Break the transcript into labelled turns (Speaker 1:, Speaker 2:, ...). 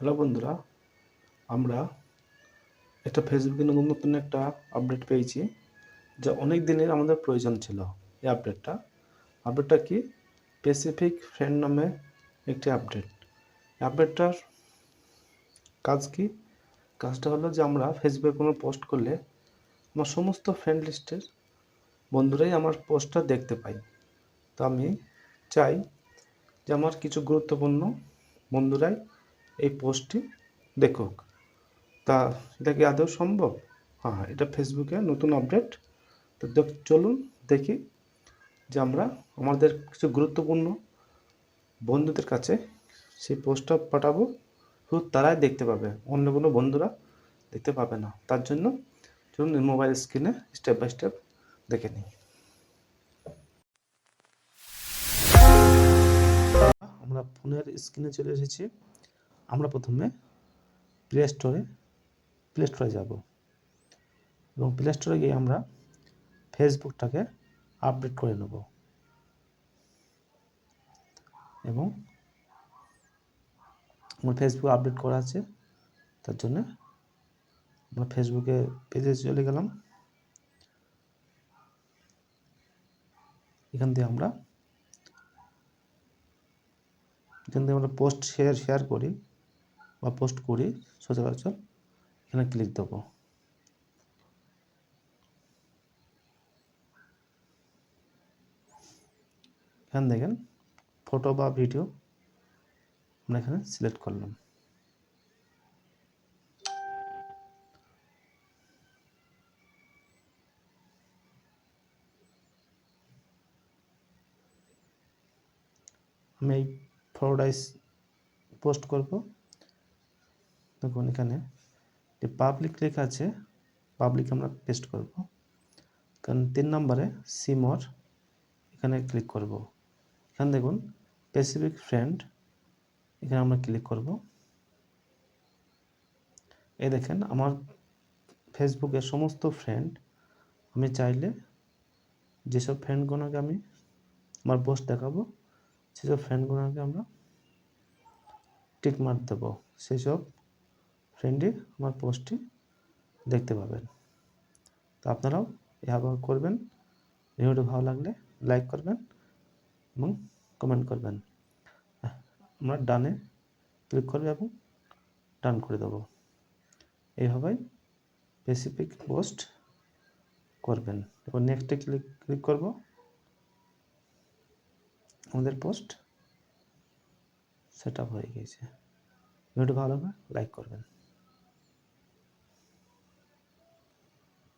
Speaker 1: Hello বন্ধুরা, আমরা একটা ফেসবুকে নতুন নতুন একটা আপডেট পেয়েছি যা অনেক দিনের আমাদের প্রয়োজন ছিল। এই আপডেটটা আপডেটটা কি? স্পেসিফিক ফ্রেন্ড নামে একটি আপডেট আপডেটটার কাজ কি? কাজটা হলো যে আমরা ফেসবুকে কোনো পোস্ট করলে আমার সমস্ত ফ্রেন্ড লিস্টের বন্ধুরাই আমার পোস্টটা দেখতে পাই তো আমি চাই যে আমার কিছু গুরুত্বপূর্ণ বন্ধুরাই এই পোস্টটি দেখুক। তা এটা কি আদৌ সম্ভব? হ্যাঁ হ্যাঁ এটা ফেসবুকে নতুন আপডেট তো দেখ, চলুন দেখি যে আমরা আমাদের কিছু গুরুত্বপূর্ণ বন্ধুদের কাছে সেই পোস্টটা পাঠাবো। শুধু তারাই দেখতে পাবে, অন্য কোনো বন্ধুরা দেখতে পাবে না। তার জন্য চলুন মোবাইল স্ক্রিনে স্টেপ বাই স্টেপ দেখে নিই। আমরা ফোনের স্ক্রিনে চলে এসেছি। আমরা প্রথমে প্লে স্টোরে প্লে স্টোরে যাব। এবং প্লে স্টোরে গিয়ে আমরা ফেসবুকটাকে আপডেট করে নেব। এবং আমার ফেসবুক আপডেট করা আছে, তার জন্য আমরা ফেসবুকে পেজে চলে গেলাম। এখান থেকে আমরা, এখান থেকে আমরা পোস্ট শেয়ার শেয়ার করি। বা পোস্ট করি, সচরাচর এখানে ক্লিক দেবো। এখানে দেখেন ফটো বা ভিডিও আমরা এখানে সিলেক্ট করলাম। আমি এই ফটোটাই পোস্ট করব। দেখুন এখানে যে পাবলিক লেখা আছে পাবলিক আমরা পেস্ট করব। কারণ তিন নম্বরে সিমর এখানে ক্লিক করব। এখানে দেখুন স্পেসিফিক ফ্রেন্ড এখানে আমরা ক্লিক করব। এই দেখেন, আমার ফেসবুকের সমস্ত ফ্রেন্ড আমি চাইলে যেসব ফ্রেন্ডগুলোকে আমি আমার পোস্ট দেখাবো, সেসব ফ্রেন্ডগুলোকে আমরা টিক মার দেবো। সেসব ফ্রেন্ডই আমার পোস্টটি দেখতে পাবেন। তো আপনারাও এভাবে করবেন। ভিডিওটি ভালো লাগলে লাইক করবেন এবং কমেন্ট করবেন। আমরা ডানে ক্লিক করবে এবং ডান করে দেবো। এইভাবেই স্পেসিফিক পোস্ট করবেন। এবং নেক্সটে ক্লিক ক্লিক করব। আমাদের পোস্ট সেট আপ হয়ে গিয়েছে। ভিডিওটি ভালো লাগলে লাইক করবেন।